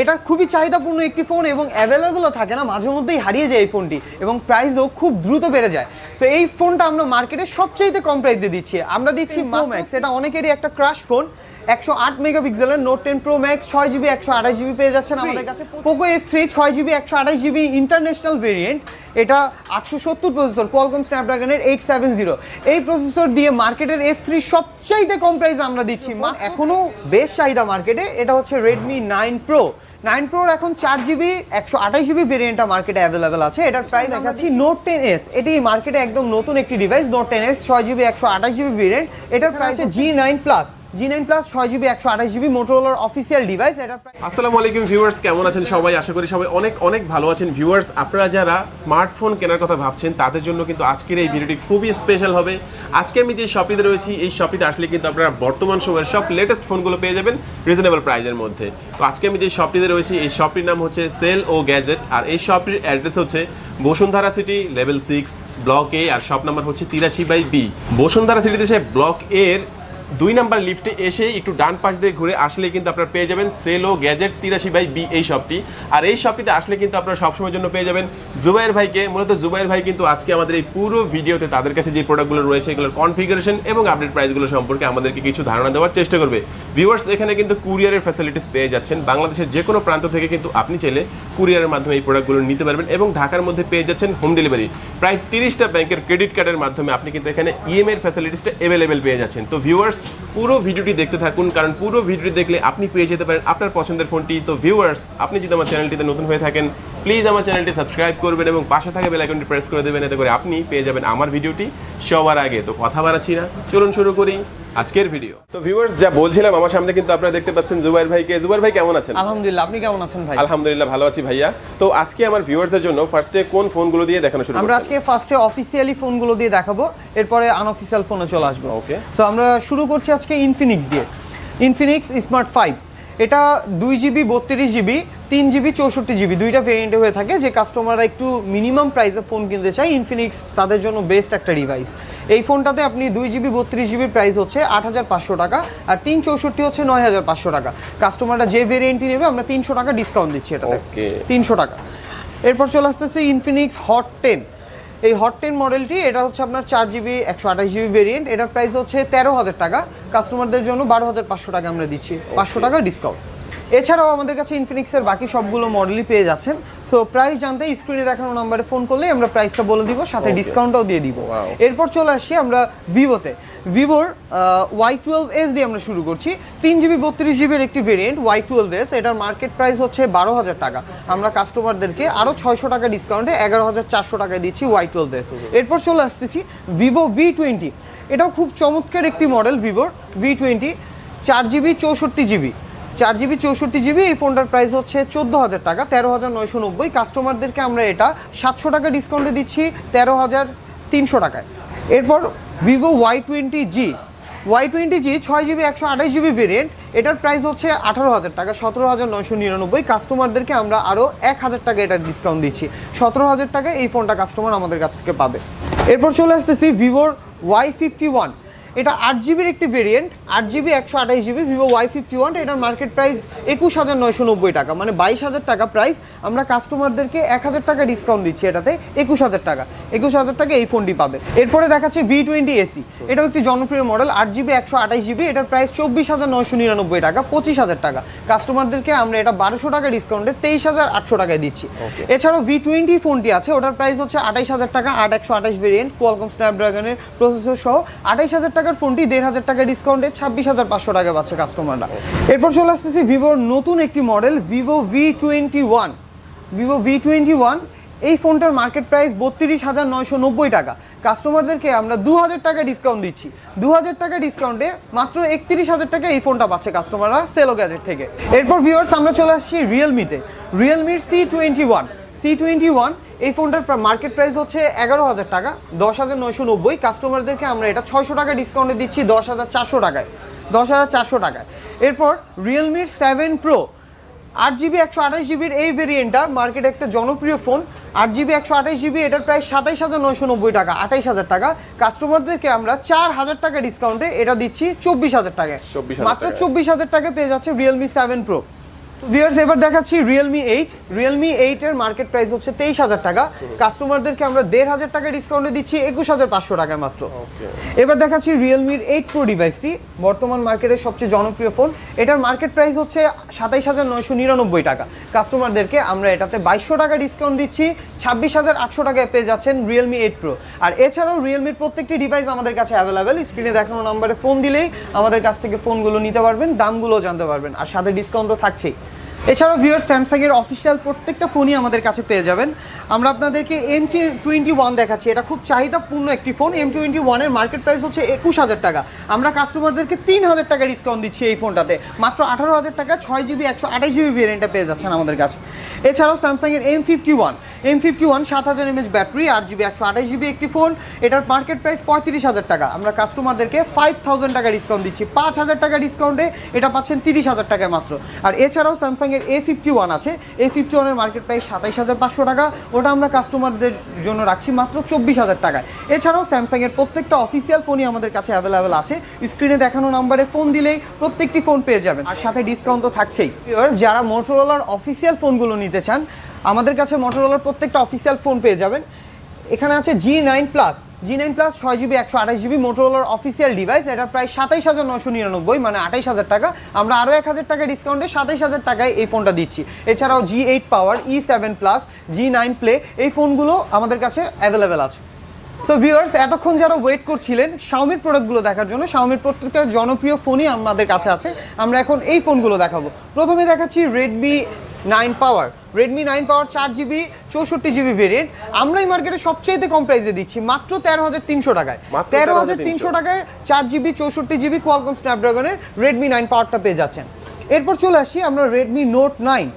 এটা খুবই চাহিদাপূর্ণ একটি ফোন এবং অ্যাভেলেবলও থাকে না মাঝে মধ্যেই হারিয়ে যায় এই ফোনটি এবং প্রাইসও খুব দ্রুত বেড়ে যায়। তো এই ফোনটা আমরা মার্কেটে সবচাইতে কম প্রাইস দিয়ে দিচ্ছি। আমরা দিচ্ছি প্রো ম্যাক্স এটা অনেকেরই একটা ক্রাশ ফোন একশো আট মেগাপিক্সেলের নোট টেন প্রো ম্যাক্স ছয় জিবি একশো আঠাশ জিবি পেয়ে যাচ্ছেন আমাদের কাছে। পোকো এফ থ্রি ছয় জিবি একশো আঠাশ জিবি ইন্টারন্যাশনাল ভেরিয়েন্ট এটা আটশো সত্তর প্রসেসর কোয়ালকম স্ন্যাপড্রাগনের এইট সেভেন জিরো এই প্রসেসর দিয়ে মার্কেটের এফ থ্রি সবচাইতে কম প্রাইস আমরা দিচ্ছি। মা- এখনও বেশ চাহিদা মার্কেটে এটা হচ্ছে রেডমি নাইন প্রো নাইন প্রোর এখন চার জিবি একশো আঠাশ জিবি ভেরিয়েন্টটা মার্কেটে অ্যাভেলেবেল আছে। এটার প্রাইস দেখাচ্ছি নোট টেন এস এটি মার্কেটে একদম নতুন একটি ডিভাইস নোট টেন এস ছয় জিবি একশো আঠাশ জিবি ভেরিয়েন্ট এটার price G nine plus G nine plus ছয় জিবি একশো আঠাশ জিবি অফিসিয়াল ডিভাইস আসসালামু আলাইকুম ভিউয়ার্স কেমন আছেন সবাই? আশা করি সবাই অনেক অনেক ভালো আছেন। ভিউয়ার্স আপনারা যারা স্মার্টফোন কেনার কথা ভাবছেন, তাদের জন্য কিন্তু আজকের এই ভিডিওটি খুবই স্পেশাল হবে। আজকে আমি যে শপিতে রয়েছি, এই শপিতে আসলে কিন্তু আপনারা বর্তমান সময়ের সব লেটেস্ট ফোনগুলো পেয়ে যাবেন রিজনেবল প্রাইজের মধ্যে। তো আজকে আমি যে শপটিতে রয়েছি, এই শপটির নাম হচ্ছে সেল ও গ্যাজেট আর এই শপটির অ্যাড্রেস হচ্ছে Bashundhara city level six block A R shop number হচ্ছে তিরাশি বাই বি বসুন্ধরা সিটিতে সে ব্লক এর দুই নাম্বার লিফটে এসে একটু ডান পাশ দিয়ে ঘুরে আসলে কিন্তু আপনারা পেয়ে যাবেন সেলো গ্যাজেট তিরাশি বাই বি এই শপটি। আর এই শপটিতে আসলে কিন্তু আপনারা সবসময়ের জন্য পেয়ে যাবেন জুবাইর ভাইকে। মূলত জুবাইর ভাই কিন্তু আজকে আমাদের এই পুরো ভিডিওতে তাদের কাছে যে প্রোডাক্টগুলো রয়েছে, এগুলোর কনফিগারেশন এবং আপডেট প্রাইসগুলো সম্পর্কে আমাদেরকে কিছু ধারণা দেওয়ার চেষ্টা করবে। ভিউয়ার্স এখানে কিন্তু কুরিয়ারের ফ্যাসিলিটিস পেয়ে যাচ্ছেন। বাংলাদেশের যে কোনো প্রান্ত থেকে কিন্তু আপনি চাইলে কুরিয়ারের মাধ্যমে এই প্রোডাক্টগুলো নিতে পারবেন এবং ঢাকার মধ্যে পেয়ে যাচ্ছেন হোম ডেলিভারি প্রায় তিরিশটা ব্যাংকের ক্রেডিট কার্ডের মাধ্যমে আপনি কিন্তু এখানে ইএমআই এর ফ্যাসিলিটিসটা অ্যাভেলেবেল পেয়ে যাচ্ছেন। তো ভিউয়ার্স পুরো ভিডিওটি দেখতে থাকুন, কারণ পুরো ভিডিওটি দেখলে আপনি পেয়ে যেতে পারেন আপনার পছন্দের ফোনটি। তো ভিউয়ার্স, আপনি যদি আমার চ্যানেলটিতে নতুন হয়ে থাকেন প্লিজ আমার চ্যানেলটি সাবস্ক্রাইব করবেন এবং পাশে থাকা বেলাইকনটি প্রেস করে দেবেন, এতে করে আপনি পেয়ে যাবেন আমার ভিডিওটি সবার আগে। তো কথা বাড়াচ্ছি না, চলুন শুরু করি। আজকের ভিডিও। তো ভিউয়ার্স যা বলছিলাম আমার সামনে কিন্তু আপনারা দেখতে পাচ্ছেন জুবাইর ভাইকে। জুবাইর ভাই কেমন আছেন? আলহামদুলিল্লাহ আপনি কেমন আছেন ভাই? আলহামদুলিল্লাহ ভালো আছি ভাইয়া। তো আজকে আমার ভিউয়ার্সদের জন্য ফার্স্টে কোন ফোনগুলো দিয়ে দেখানো শুরু আমরা আজকে ফার্স্টে অফিসিয়ালি ফোনগুলো দিয়ে দেখাবো এরপরে আনঅফিসিয়াল ফোনে চলে আসব। ওকে সো আমরা শুরু করছি আজকে ইনফিনিক্স দিয়ে। ইনফিনিক্স স্মার্ট ফাইভ এটা দুই জিবি বত্রিশ জিবি তিন জিবি চৌষট্টি জিবি দুইটা ভেরিয়েন্টে হয়ে থাকে। যে কাস্টমাররা একটু মিনিমাম প্রাইসে ফোন কিনতে চায় ইনফিনিক্স তাদের জন্য বেস্ট একটা ডিভাইস এই ফোনটাতে আপনি দুই জিবি বত্রিশ জিবির প্রাইস হচ্ছে আট হাজার পাঁচশো টাকা আর তিন চৌষট্টি হচ্ছে নয় হাজার পাঁচশো টাকা। কাস্টমাররা যে ভেরিয়েন্টই নেবে আমরা তিনশো টাকা ডিসকাউন্ট দিচ্ছি এটাতে। তিনশো টাকা। এরপর চলে আসতেছে ইনফিনিক্স হট টেন এই হট টেন মডেলটি এটা হচ্ছে আপনার চার জিবি একশো আঠাশ জিবি ভেরিয়েন্ট এটার প্রাইস হচ্ছে তেরো হাজার টাকা। কাস্টমারদের জন্য বারো হাজার পাঁচশো টাকা আমরা দিচ্ছি। পাঁচশো টাকা ডিসকাউন্ট এছাড়াও আমাদের কাছে ইনফিনিক্সের বাকি সবগুলো মডেলই পেয়ে যাচ্ছেন। সো প্রাইস জানতে স্ক্রিনে দেখানো নাম্বারে ফোন করলে আমরা প্রাইসটা বলে দিব সাথে ডিসকাউন্টটাও দিয়ে দিব। এরপর চলে আসছি আমরা ভিভোতে ভিভোর ওয়াই টুয়েলভ এস দিয়ে আমরা শুরু করছি। তিন জিবি বত্রিশ জিবির একটি ভেরিয়েন্ট ওয়াই টুয়েলভ এস এটার মার্কেট প্রাইস হচ্ছে বারো হাজার টাকা। আমরা কাস্টমারদেরকে আরও ছয়শো টাকা ডিসকাউন্টে এগারো হাজার চারশো টাকায় দিচ্ছি ওয়াই টুয়েলভ এস এরপর চলে আসতেছি ভিভো ভি টোয়েন্টি এটাও খুব চমৎকার একটি মডেল ভিভোর ভি টোয়েন্টি চার জিবি চৌষট্টি জিবি চার জিবি, চৌষট্টি জিবি, এই ফোনটার প্রাইস হচ্ছে চোদ্দ হাজার টাকা তেরো হাজার নয়শো নব্বই। কাস্টমারদেরকে আমরা এটা সাতশো টাকা ডিসকাউন্টে দিচ্ছি তেরো হাজার তিনশো টাকায়। এরপর Vivo Y twenty G Y twenty G ছয় জিবি, একশো আঠাশ জিবি ভেরিয়েন্ট এটার প্রাইস হচ্ছে আঠারো হাজার টাকা সতেরো হাজার নয়শো নিরানব্বই। কাস্টমারদেরকে আমরা আরও এক হাজার টাকা এটা ডিসকাউন্ট দিচ্ছি। সতেরো হাজার টাকায় এই ফোনটা কাস্টমার আমাদের কাছ থেকে পাবে। এরপর চলে আসতেছি ভিভোর ওয়াই ফিফটি ওয়ান এটা আট জিবির একটি ভেরিয়েন্ট আট জিবি একশো আঠাশ GB Vivo Y fifty one এটার মার্কেট প্রাইস একুশ হাজার নয়শো নব্বই টাকা মানে বাইশ হাজার টাকা প্রাইস আমরা কাস্টমারদেরকে এক হাজার টাকা ডিসকাউন্ট দিচ্ছি এটাতে একুশ হাজার টাকা। একুশ হাজার টাকা এই ফোনটি পাবে। এরপরে দেখাচ্ছে ভি টোয়েন্টি এসি এটাও একটি জনপ্রিয় মডেল আট জিবি একশো আঠাশ জিবি এটার প্রাইস চব্বিশ হাজার নয়শো নিরানব্বই টাকা পঁচিশ হাজার টাকা। কাস্টমারদেরকে আমরা এটা বারোশো টাকা ডিসকাউন্টে তেইশ হাজার আটশো টাকায় দিচ্ছি। এছাড়াও ভি টোয়েন্টি ফোনটি আছে ওটার প্রাইস হচ্ছে আঠাইশ হাজার টাকা আট একশো আঠাশ ভেরিয়েন্ট কোয়ালকম স্ন্যাপড্রাগনের প্রসেসর সহ আঠাইশ হাজার টাকার ফোনটি দেড় হাজার টাকা ডিসকাউন্টে ছাব্বিশ হাজার পাঁচশো টাকা পাচ্ছে কাস্টমাররা এরপর চলে আসতেছি ভিভোর নতুন একটি model Vivo V twenty one Vivo V twenty one এই ফোনটার মার্কেট প্রাইস বত্রিশ হাজার নয়শো নব্বই টাকা। কাস্টমারদেরকে আমরা দু হাজার টাকা ডিসকাউন্ট দিচ্ছি। দু হাজার টাকা ডিসকাউন্টে মাত্র একত্রিশ হাজার টাকা এই ফোনটা পাচ্ছে কাস্টমাররা সেলো গ্যাজেট থেকে। এরপর ভিউয়ার্স আমরা চলে আসছি রিয়েলমিতে রিয়েলমির C twenty one C twenty one এই ফোনটার মার্কেট প্রাইস হচ্ছে এগারো হাজার টাকা দশ হাজার নয়শো নব্বই। কাস্টমারদেরকে আমরা এটা ছয়শো টাকা ডিসকাউন্টে দিচ্ছি দশ হাজার চারশো টাকায়। দশ হাজার চারশো টাকায়। এরপর রিয়েলমির সেভেন প্রো আট জিবি একশো আঠাশ জিবির এই ভেরিয়েন্টটা মার্কেটে একটা জনপ্রিয় ফোন আট জিবি একশো আঠাশ জিবি এটার প্রায় সাতাইশ হাজার নয়শো নব্বই টাকা আঠাইশ হাজার টাকা। কাস্টমারদেরকে আমরা চার হাজার টাকা ডিসকাউন্টে এটা দিচ্ছি চব্বিশ হাজার টাকায়। 24,000 মাত্র চব্বিশ হাজার টাকা পেয়ে যাচ্ছে রিয়েলমি সেভেন প্রো ভিউয়ার্স এবার দেখাচ্ছি রিয়েলমি এইট রিয়েলমি এইট এর মার্কেট প্রাইস হচ্ছে তেইশ হাজার টাকা। কাস্টমারদেরকে আমরা দেড় হাজার টাকা ডিসকাউন্টে দিচ্ছি একুশ হাজার পাঁচশো টাকায় মাত্র। এবার দেখাচ্ছি রিয়েলমির এইট প্রো ডিভাইসটি বর্তমান মার্কেটের সবচেয়ে জনপ্রিয় ফোন এটার মার্কেট প্রাইস হচ্ছে সাতাইশ হাজার নয়শো নিরানব্বই টাকা। কাস্টমারদেরকে আমরা এটাতে বাইশশো টাকা ডিসকাউন্ট দিচ্ছি ছাব্বিশ হাজার আটশো টাকায় পেয়ে যাচ্ছেন রিয়েলমি এইট প্রো আর এছাড়াও রিয়েলমির প্রত্যেকটি ডিভাইস আমাদের কাছে অ্যাভেলেবেল স্ক্রিনে দেখানো নাম্বারে ফোন দিলেই আমাদের কাছ থেকে ফোনগুলো নিতে পারবেন দামগুলো জানতে পারবেন। আর সাথে ডিসকাউন্ট তো থাকছেই। এছাড়াও ভিউয়ার স্যামসাং এর অফিসিয়াল প্রত্যেকটা ফোনই আমাদের কাছে পেয়ে যাবেন। আমরা আপনাদেরকে এম টোয়েন্টি ওয়ান দেখাচ্ছি। এটা খুব চাহিদাপূর্ণ একটি ফোন এম টোয়েন্টি ওয়ানের মার্কেট প্রাইস হচ্ছে একুশ হাজার টাকা। আমরা কাস্টমারদেরকে তিন হাজার টাকা ডিসকাউন্ট দিচ্ছি এই ফোনটাতে মাত্র আঠারো হাজার টাকা, ছয় জিবি, একশো আঠাশ জিবি ভেরিয়েন্টটা পেয়ে যাচ্ছেন আমাদের কাছে। এছাড়াও স্যামসাং এর M fifty one M fifty one সাত হাজার এমএচ ব্যাটারি আট জিবি, একশো আঠাশ জিবি একটি ফোন এটার মার্কেট প্রাইস পঁয়ত্রিশ হাজার টাকা। আমরা কাস্টমারদেরকে ফাইভ থাউজেন্ড টাকা ডিসকাউন্ট দিচ্ছি। পাঁচ হাজার টাকা ডিসকাউন্টে এটা পাচ্ছেন তিরিশ হাজার টাকায় মাত্র। আর এছাড়াও স্যামসাং এর এ ফিফটি ওয়ান আছে। এ ফিফটি ওয়ানের মার্কেট প্রাইস সাতাইশ হাজার পাঁচশো টাকা। ওটা আমরা কাস্টমারদের জন্য রাখছি মাত্র চব্বিশ হাজার টাকায়। এছাড়াও স্যামসাং এর প্রত্যেকটা অফিসিয়াল ফোনই আমাদের কাছে অ্যাভেলেবেল আছে। স্ক্রিনে দেখানো নাম্বারে ফোন দিলেই প্রত্যেকটি ফোন পেয়ে যাবেন। আর সাথে ডিসকাউন্ট তো থাকছেই। যারা মোটরোলার অফিসিয়াল ফোনগুলো নিতে চান, আমাদের কাছে মোটরোলার প্রত্যেকটা অফিসিয়াল ফোন পেয়ে যাবেন। এখানে আছে G nine plus G nine plus ছয় জিবি একশো আঠাশ জিবি মোটরোলার অফিসিয়াল ডিভাইস এটা প্রায় সাতাইশ হাজার নশো নিরানব্বই মানে আঠাইশ হাজার টাকা। আমরা আরও এক হাজার টাকা ডিসকাউন্টে সাতাইশ হাজার টাকায় এই ফোনটা দিচ্ছি। এছাড়াও G eight power E seven plus G nine play এই ফোনগুলো আমাদের কাছে অ্যাভেলেবেল আছে। সো ভিউয়ার্স এতক্ষণ যারা ওয়েট করছিলেন শাওমির প্রোডাক্টগুলো দেখার জন্য শাওমির প্রত্যেকটা জনপ্রিয় ফোনই আমাদের কাছে আছে। আমরা এখন এই ফোনগুলো দেখাবো। প্রথমে দেখাচ্ছি Redmi nine power Redmi nine power চার জিবি চৌষট্টি জিবি ভেরিয়েন্ট আমরা এই মার্কেটে সবচেয়ে কম প্রাইসে দিচ্ছি মাত্র তেরো হাজার তিনশো টাকায়। তেরো হাজার তিনশো টাকায় চার জিবি চৌষট্টি জিবি কোয়ালকম স্ন্যাপড্রাগনের রেডমি নাইন পাওয়ারটা পেয়ে যাচ্ছেন। এরপর চলে আসি আমরা Redmi note nine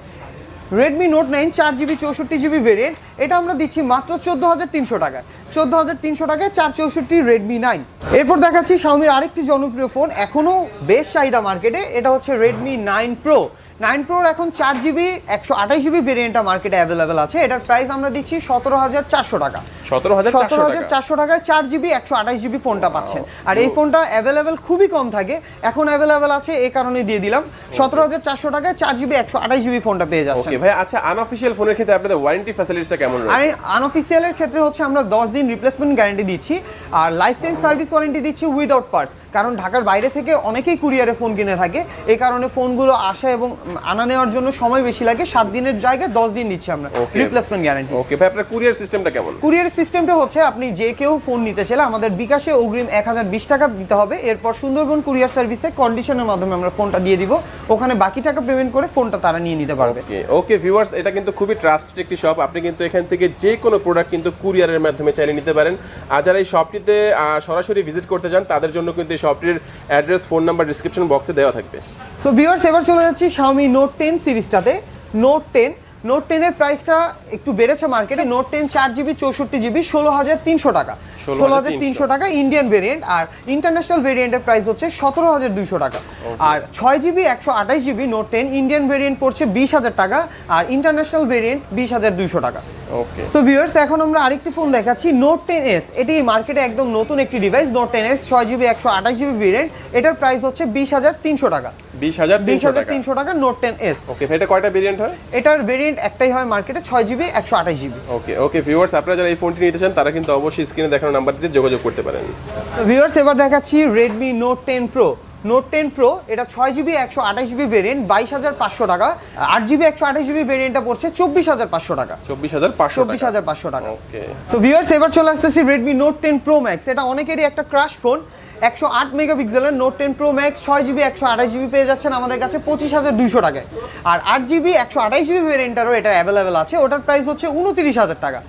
Redmi note nine চার জিবি চৌষট্টি জিবি ভেরিয়েন্ট এটা আমরা দিচ্ছি মাত্র চোদ্দ হাজার তিনশো টাকায়। চোদ্দ হাজার তিনশো টাকায় চার চৌষট্টি রেডমি নাইন এরপর দেখাচ্ছি শাওমির আরেকটি জনপ্রিয় ফোন এখনও বেশ চাহিদা মার্কেটে এটা হচ্ছে রেডমি নাইন প্রো নাইন প্রোর এখন চার জিবি একশো আঠাশ জিবি ভেরিয়েন্টটা মার্কেটে অ্যাভেলেবেল আছে। এটার প্রাইস আমরা দিচ্ছি সতেরো হাজার চারশো টাকা। সতেরো হাজার চারশো সতেরো হাজার টাকায় চার জিবি একশো আঠাশ জিবি ফোনটা পাচ্ছেন। আর এই ফোনটা অ্যাভেলেবেল খুবই কম থাকে। এখন অ্যাভেলেবেল আছে এই কারণে দিয়ে দিলাম। সতেরো হাজার চারশো টাকায় চার জিবি একশো আঠাশ জিবি ফোনটা পেয়ে ভাই আচ্ছা আনঅফিসিয়াল ফোনের ক্ষেত্রে আপনাদের ওয়ারেন্টি ফ্যাসিলিটিসটা কেমন আর আনঅফিসিয়ালের ক্ষেত্রে হচ্ছে আমরা দশ দিন রিপ্লেসমেন্ট গ্যারান্টি দিচ্ছি। আর লাইফ টাইম সার্ভিস ওয়ারেন্টি দিচ্ছি উইদাউট পার্টস কারণ ঢাকার বাইরে থেকে অনেকেই কুরিয়ারে ফোন কিনে থাকে। এই কারণে ফোনগুলো আসা এবং আনা নেওয়ার জন্য সময় বেশি লাগে। সাত দিনের জায়গায় দশ দিন দিচ্ছি আমরা রিপ্লেসমেন্ট গ্যারান্টি ওকে ভাই আপনার কুরিয়ার সিস্টেমটা কেমন? কুরিয়ার সিস্টেমটা হচ্ছে আপনি যে কেউ ফোন নিতে চাইলে আমাদের বিকাশে অগ্রিম এক হাজার বিশ টাকা দিতে হবে। এরপর সুন্দরবন কুরিয়ার সার্ভিসে কন্ডিশনের মাধ্যমে আমরা ফোনটা দিয়ে দিব। ওখানে বাকি টাকা পেমেন্ট করে ফোনটা তারা নিয়ে নিতে পারবে। ওকে ভিউয়ার্স এটা কিন্তু খুবই ট্রাস্টেড একটি শপ আপনি কিন্তু এখান থেকে যে কোনো প্রোডাক্ট কিন্তু কুরিয়ারের মাধ্যমে চাইলে নিতে পারেন। আর যারা এই শপটিতে সরাসরি ভিজিট করতে চান তাদের জন্য কিন্তু এই শপটির অ্যাড্রেস ফোন নাম্বার ডিসক্রিপশন বক্সে দেওয়া থাকবে। সো ভিউয়ার্স এবার চলে যাচ্ছি Xiaomi Note 10 সিরিজটাতে নোট টেন নোট টেনের প্রাইসটা একটু বেড়েছে মার্কেটে নোট টেন চার জিবি চৌষট্টি জিবি ষোলো হাজার তিনশো টাকা। ষোলো হাজার তিনশো। টাকা ইন্ডিয়ান ভেরিয়েন্ট আর ইন্টারন্যাশনাল ভেরিয়েন্টের প্রাইস হচ্ছে সতেরো হাজার দুইশো টাকা। আর ছয় জিবি একশো আঠাশ GB note ten Indian variant পড়ছে বিশ হাজার টাকা আর ইন্টারন্যাশনাল ভেরিয়েন্ট বিশ হাজার দুইশো টাকা। ওকে সো ভিউয়ার্স এখন আমরা আরেকটি ফোন দেখাচ্ছি নোট টেন এস এটি মার্কেটে একদম নতুন একটি ডিভাইস নোট টেন এস ছয় জিবি একশো আঠাশ জিবি ভেরিয়েন্ট এটার প্রাইস হচ্ছে বিশ হাজার তিনশো টাকা। বিশ হাজার বিশ হাজার তিনশো টাকা নোট টেন এস ওকে এটা কয়টা ভেরিয়েন্ট হয়? এটার ভেরিয়েন্ট একটাই হয় মার্কেটে ছয় জিবি একশো আঠাশ জিবি ওকে ওকে ভিউয়ার্স আপনারা যারা এই ফোনটি নিতে চান তারা কিন্তু অবশ্যই স্ক্রিনে দেখানো নাম্বারটিতে যোগাযোগ করতে পারেন। ভিউয়ার্স এবার দেখাচ্ছি Redmi note ten pro note ten pro এটা ছয় জিবি একশো আঠাশ জিবি ভেরিয়েন্ট বাইশ হাজার পাঁচশো টাকা। আট জিবি একশো আঠাশ জিবি ভেরিয়েন্টটা পড়ছে চব্বিশ হাজার পাঁচশো টাকা। চব্বিশ হাজার পাঁচশো চব্বিশ হাজার পাঁচশো টাকা। সো ভিউয়ার্স এবার চলে আসতেছি Redmi note ten pro max এটা অনেকেরই একটা ক্রাশ ফোন একশো আট মেগাপিক্সেলের নোট টেন প্রো ম্যাক্স ছয় জিবি একশো আঠাশ জিবি পেয়ে যাচ্ছেন আমাদের কাছে পঁচিশ হাজার দুইশো টাকায়। আর আট জিবি একশো আঠাশ জিবি ভেরিয়েন্টারও এটা অ্যাভেলেবেল আছে। ওটার প্রাইস হচ্ছে উনত্রিশ হাজার টাকা।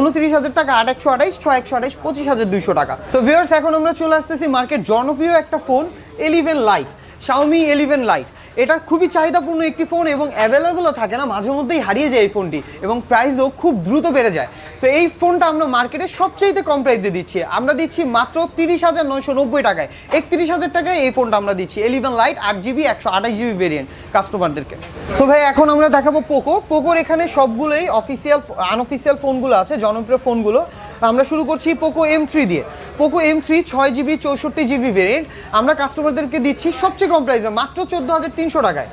উনত্রিশ হাজার টাকা আট একশো আঠাইশ ছয় একশো আঠাইশ পঁচিশ হাজার দুইশো টাকা। তো ভিউয়ার্স এখন আমরা চলে আসতেছি মার্কেট জনপ্রিয় একটা phone eleven lite Xiaomi eleven lite এটা খুবই চাহিদাপূর্ণ একটি ফোন এবং অ্যাভেলেবলও থাকে না, মাঝে মধ্যেই হারিয়ে যায় এই ফোনটি এবং প্রাইসও খুব দ্রুত বেড়ে যায়। তো এই ফোনটা আমরা মার্কেটে সবচাইতে কম প্রাইস দিয়ে দিচ্ছি। আমরা দিচ্ছি মাত্র তিরিশ হাজার নয়শো নব্বই টাকায়। একত্রিশ হাজার টাকায় এই ফোনটা আমরা দিচ্ছি। এলিভেন লাইট আট জিবি একশো আঠাশ জিবি ভেরিয়েন্ট কাস্টমারদেরকে তো ভাই, এখন আমরা দেখাবো পোকো পোকোর এখানে সবগুলোই অফিসিয়াল আনঅফিসিয়াল ফোনগুলো আছে, জনপ্রিয় ফোনগুলো আমরা শুরু করছি পোকো এম থ্রি দিয়ে। পোকো এম থ্রি ছয় জিবি চৌষট্টি জিবি ভেরিয়েন্ট আমরা কাস্টমারদেরকে দিচ্ছি সবচেয়ে কম প্রাইসে মাত্র চোদ্দ হাজার তিনশো টাকায়।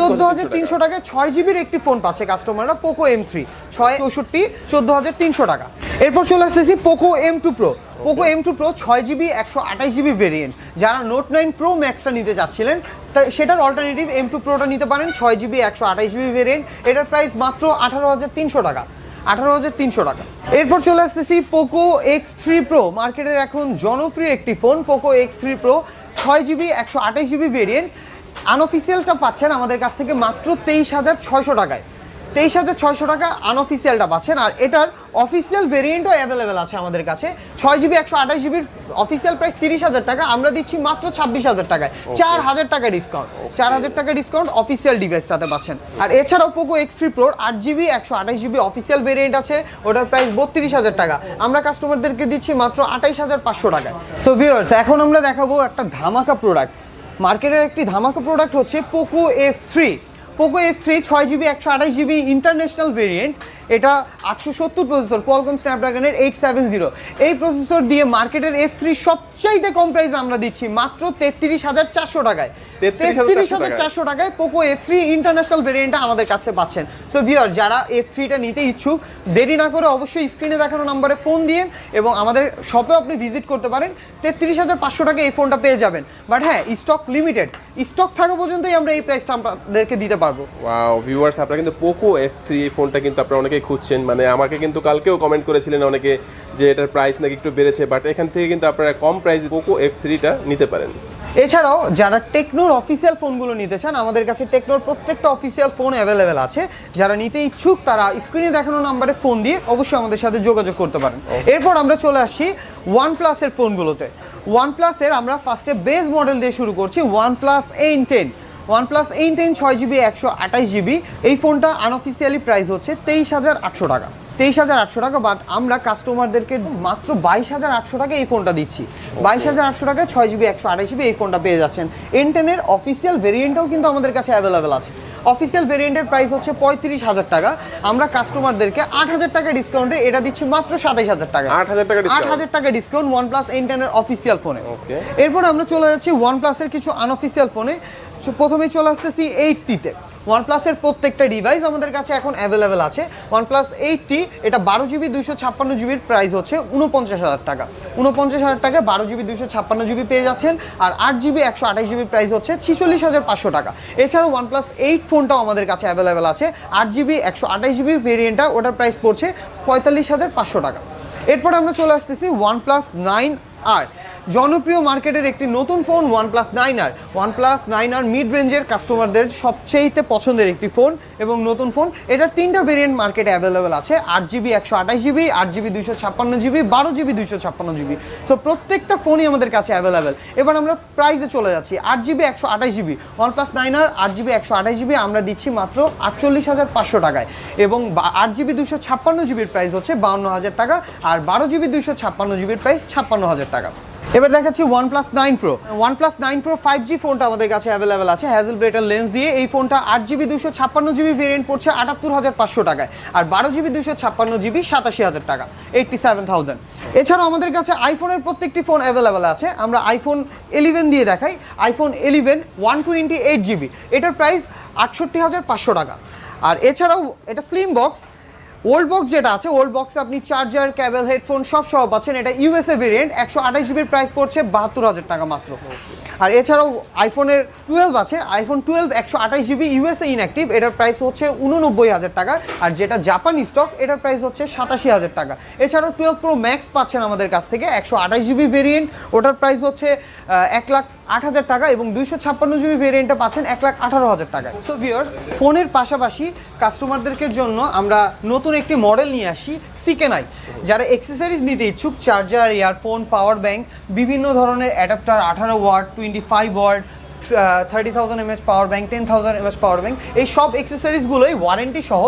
চোদ্দ হাজার তিনশো টাকায়। ছয় জিবির একটি ফোন পাচ্ছে কাস্টমাররা পোকো এম থ্রি ছয় চৌষট্টি চোদ্দ হাজার তিনশো টাকা। এরপর চলে আসতেছি Poco M two pro Poco M two pro ছয় জিবি একশো আঠাশ জিবি ভেরিয়েন্ট যারা নোট নাইন প্রো ম্যাক্সটা নিতে চাচ্ছিলেন তা সেটার অল্টারনেটিভ এম টু প্রোটা নিতে পারেন। ছয় জিবি একশো আঠাশ জিবি ভেরিয়েন্ট এটার প্রাইস মাত্র আঠারো হাজার তিনশো টাকা। আঠারো হাজার তিনশো টাকা। এরপর চলে আসতেছি পোকো এক্স থ্রি প্রো মার্কেটের এখন জনপ্রিয় একটি phone Poco X three pro ছয় জিবি একশো আঠাশ জিবি ভেরিয়েন্ট আনঅফিসিয়ালটা পাচ্ছেন আমাদের কাছ থেকে মাত্র তেইশ হাজার ছয়শো টাকায়। তেইশ হাজার ছয়শো টাকা আনঅফিসিয়ালটা পাচ্ছেন। আর এটার অফিসিয়াল ভেরিয়েন্টও অ্যাভেলেবেল আছে আমাদের কাছে। ছয় জিবি একশো আঠাশ জিবির অফিসিয়াল প্রাইস তিরিশ হাজার টাকা। আমরা দিচ্ছি মাত্র ছাব্বিশ হাজার টাকায়। চার হাজার টাকা ডিসকাউন্ট চার হাজার টাকা ডিসকাউন্ট অফিসিয়াল ডিভাইসটাতে পাচ্ছেন। আর এছাড়াও পোকো এক্স থ্রি প্রোর আট জিবি একশো আঠাশ জিবি অফিসিয়াল ভেরিয়েন্ট আছে। ওটার প্রাইস বত্রিশ হাজার টাকা। আমরা কাস্টমারদেরকে দিচ্ছি মাত্র আঠাইশ হাজার পাঁচশো টাকায়। সো ভিউয়ার্স এখন আমরা দেখাবো একটা ধামাকা প্রোডাক্ট মার্কেটের একটি ধামাকা প্রোডাক্ট হচ্ছে Poco F three Poco F three ছয় জিবি একশো আঠাশ জিবি ইন্টারন্যাশনাল ভেরিয়েন্ট এটা আটশো সত্তর প্রসেসর কোয়ালকম স্ন্যাপড্রাগনের এইট সেভেন জিরো এই প্রসেসর দিয়ে মার্কেটের এফ থ্রি সবচাইতে কম প্রাইস আমরা দিচ্ছি মাত্র তেত্রিশ হাজার চারশো টাকায়। 33,400 তেত্রিশ হাজার চারশো টাকায়। পোকো এফ থ্রি ইন্টারন্যাশনাল ভেরিয়েন্টটা আমাদের কাছে পাচ্ছেন। সো ভিওর যারা এফ থ্রিটা নিতে ইচ্ছুক দেরি না করে অবশ্যই স্ক্রিনে দেখানো নাম্বারে ফোন দিয়ে এবং আমাদের শপে আপনি ভিজিট করতে পারেন। তেত্রিশ হাজার পাঁচশো টাকা এই ফোনটা পেয়ে যাবেন। বাট হ্যাঁ স্টক লিমিটেড স্টক থাকা পর্যন্তই আমরা এই প্রাইসটা আপনাদেরকে দিতে পারব। ওয়াও ভিউয়ার্স আপনারা কিন্তু পোকো এফ থ্রি এই ফোনটা কিন্তু আপনারা অনেকেই খুঁজছেন। মানে আমাকে কিন্তু কালকেও কমেন্ট করেছিলেন অনেকে যে এটার প্রাইস নাকি একটু বেড়েছে। বাট এখান থেকে কিন্তু আপনারা কম প্রাইসে পোকো এফ থ্রিটা নিতে পারেন। এছাড়াও যারা টেকনোর অফিসিয়াল ফোনগুলো নিতে চান আমাদের কাছে টেকনোর প্রত্যেকটা অফিসিয়াল ফোন অ্যাভেলেবেল আছে। যারা নিতে ইচ্ছুক তারা স্ক্রিনে দেখানো নাম্বারে ফোন দিয়ে অবশ্যই আমাদের সাথে যোগাযোগ করতে পারেন। এরপর আমরা চলে আসছি ওয়ান প্লাসের ফোনগুলোতে ওয়ান প্লাসের আমরা ফার্স্টে বেস মডেল দিয়ে শুরু করছি one plus N ten one plus N ten ছয় জিবি একশো আঠাশ জিবি এই ফোনটা আনঅফিসিয়ালি প্রাইস হচ্ছে তেইশ হাজার আটশো টাকা। তেইশ হাজার আটশো টাকা বাট আমরা কাস্টমারদেরকে মাত্র বাইশ হাজার আটশো টাকা এই ফোনটা দিচ্ছি। বাইশ হাজার আটশো টাকায় ছয় জিবি একশো আঠাশ জিবি এই ফোনটা পেয়ে যাচ্ছেন। এন টেনের অফিসিয়াল ভেরিয়েন্টও কিন্তু আমাদের কাছে অ্যাভেলেবেল আছে। অফিসিয়াল ভেরিয়েন্টের প্রাইস হচ্ছে পঁয়ত্রিশ হাজার টাকা। আমরা কাস্টমারদেরকে আট হাজার টাকা ডিসকাউন্টে এটা দিচ্ছি মাত্র সাতাইশ হাজার টাকা। 8,000 টাকা আট হাজার টাকা ডিসকাউন্ট ওয়ান প্লাস এন টেনের অফিসিয়াল ফোনে. এরপর আমরা চলে যাচ্ছি ওয়ান প্লাসের কিছু আনঅফিসিয়াল ফোনে প্রথমেই চলে আসতেছি এইটটিতে ওয়ান প্লাসের প্রত্যেকটা ডিভাইস আমাদের কাছে এখন অ্যাভেলেবেল আছে। ওয়ান প্লাস এইটটি এটা বারো জিবি দুইশো ছাপ্পান্ন জিবির প্রাইস হচ্ছে উনপঞ্চাশ হাজার টাকা। উনপঞ্চাশ হাজার টাকা বারো জিবি দুইশো ছাপ্পান্ন জিবি পেয়ে যাচ্ছেন, আর আট জিবি একশো আঠাশ জিবির প্রাইস হচ্ছে ছিচল্লিশ হাজার পাঁচশো টাকা। এছাড়াও ওয়ান প্লাস এইট ফোনটাও আমাদের কাছে অ্যাভেলেবেল আছে, আট জিবি একশো আঠাশ জিবি ভেরিয়েন্টটা ওটার প্রাইস পড়ছে পঁয়তাল্লিশ হাজার পাঁচশো টাকা। এরপর আমরা চলে আসতেছি ওয়ান প্লাস নাইন আর জনপ্রিয় মার্কেটের একটি নতুন phone one plus nine R one plus nine R mid রেঞ্জের কাস্টমারদের সবচেয়েতে পছন্দের একটি ফোন এবং নতুন ফোন। এটার তিনটা ভেরিয়েন্ট মার্কেটে অ্যাভেলেবেল আছে। আট জিবি একশো আঠাশ জিবি আট জিবি দুইশো ছাপ্পান্ন জিবি বারো জিবি দুইশো ছাপ্পান্ন জিবি সো প্রত্যেকটা ফোনই আমাদের কাছে অ্যাভেলেবেল এবার আমরা প্রাইসে চলে যাচ্ছি। আট জিবি একশো আঠাশ GB one plus nine R আট জিবি একশো আঠাশ জিবি আমরা দিচ্ছি মাত্র আটচল্লিশ হাজার পাঁচশো টাকায়। এবং আট জিবি দুশো ছাপ্পান্ন জিবির প্রাইস হচ্ছে বাউন্ন হাজার টাকা। আর বারো জিবি দুইশো ছাপ্পান্ন জিবির প্রাইস ছাপ্পান্ন হাজার টাকা। এবার দেখাচ্ছি one plus nine pro one plus nine pro five G ফোনটা আমাদের কাছে অ্যাভেলেবেল আছে হ্যাজেল ব্রেটার লেন্স দিয়ে। এই ফোনটা আট জিবি দুশো ছাপ্পান্ন জিবি ভেরিয়েন্ট পড়ছে আটাত্তর হাজার পাঁচশো টাকায়, আর বারো জিবি দুশো ছাপ্পান্ন জিবি সাতাশি হাজার টাকা এইটটি সেভেন থাউজেন্ড এছাড়াও আমাদের কাছে আইফোনের প্রত্যেকটি ফোন অ্যাভেলেবেল আছে, আমরা আইফোন ইলেভেন দিয়ে দেখাই iPhone eleven one twenty eight GB এটার প্রাইস আটষট্টি হাজার পাঁচশো টাকা। আর এছাড়াও এটা স্লিম বক্স ওল্ড বক্স যেটা আছে ওল্ড বক্সে আপনি চার্জার ক্যাবেল হেডফোন সব সহ পাচ্ছেন। এটা ইউএসএ ভেরিয়েন্ট একশো আঠাশ জিবির প্রাইস পড়ছে বাহাত্তর হাজার টাকা মাত্র। আর এছাড়াও আইফোনের টুয়েলভ আছে আইফোন টুয়েলভ একশো আঠাশ জিবি ইউএসএ ইনঅ্যাক্টিভ এটার প্রাইস হচ্ছে উননব্বই হাজার টাকা। আর যেটা জাপান স্টক এটার প্রাইস হচ্ছে সাতাশি হাজার টাকা। এছাড়াও টুয়েলভ প্রো ম্যাক্স পাচ্ছেন আমাদের কাছ থেকে, একশো আঠাশ জিবি ভেরিয়েন্ট ওটার প্রাইস হচ্ছে এক লাখ আট হাজার টাকা এবং দুইশো ছাপ্পান্ন জিবি ভেরিয়েন্টটা পাচ্ছেন এক লাখ আঠারো হাজার টাকা সো ভিউয়ার্স ফোনের পাশাপাশি কাস্টমারদেরকে জন্য আমরা নতুন একটি মডেল নিয়ে আসি সিকেনাই যারা এক্সেসরিজ নিতে ইচ্ছুক চার্জার ইয়ারফোন পাওয়ার ব্যাংক বিভিন্ন ধরনের অ্যাডাপ্টার আঠারো watt twenty five watt thirty thousand mAh power bank ten thousand mAh power bank এই সব এক্সেসরিজগুলোই ওয়ারেন্টি সহ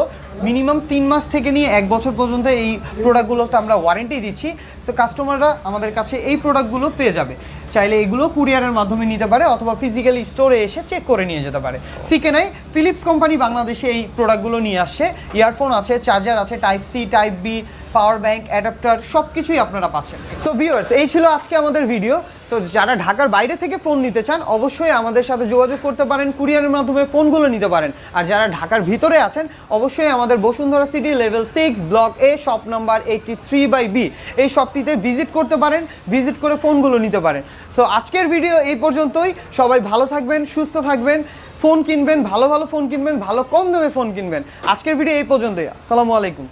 মিনিমাম তিন মাস থেকে নিয়ে এক বছর পর্যন্ত এই প্রোডাক্টগুলোতে আমরা ওয়ারেন্টি দিচ্ছি। সো কাস্টমাররা আমাদের কাছে এই প্রোডাক্টগুলো পেয়ে যাবে। চাইলে এগুলো কুরিয়ারের মাধ্যমে নিতে পারে অথবা ফিজিক্যালি স্টোরে এসে চেক করে নিয়ে যেতে পারে। সিকেনাই ফিলিপস কোম্পানি বাংলাদেশে এই প্রোডাক্টগুলো নিয়ে আসছে। ইয়ারফোন আছে চার্জার আছে type C type B power bank, adapter সব কিছুই আপনারা পাচ্ছেন। সো ভিউয়ার্স এই ছিল আজকে আমাদের ভিডিও সো যারা ঢাকার বাইরে থেকে ফোন নিতে চান, অবশ্যই আমাদের সাথে যোগাযোগ করতে পারেন কুরিয়ারের মাধ্যমে ফোনগুলো নিতে পারেন। আর যারা ঢাকার ভিতরে আছেন, অবশ্যই আমাদের Bashundhara city level six block A shop number eighty three by B এই শপটিতে ভিজিট করতে পারেন ভিজিট করে ফোনগুলো নিতে পারেন। সো আজকের ভিডিও এই পর্যন্তই। সবাই ভালো থাকবেন, সুস্থ থাকবেন ফোন কিনবেন, ভালো ভালো ফোন কিনবেন, ভালো কম দামে ফোন কিনবেন। আজকের ভিডিও এই পর্যন্তই। আসসালামু আলাইকুম।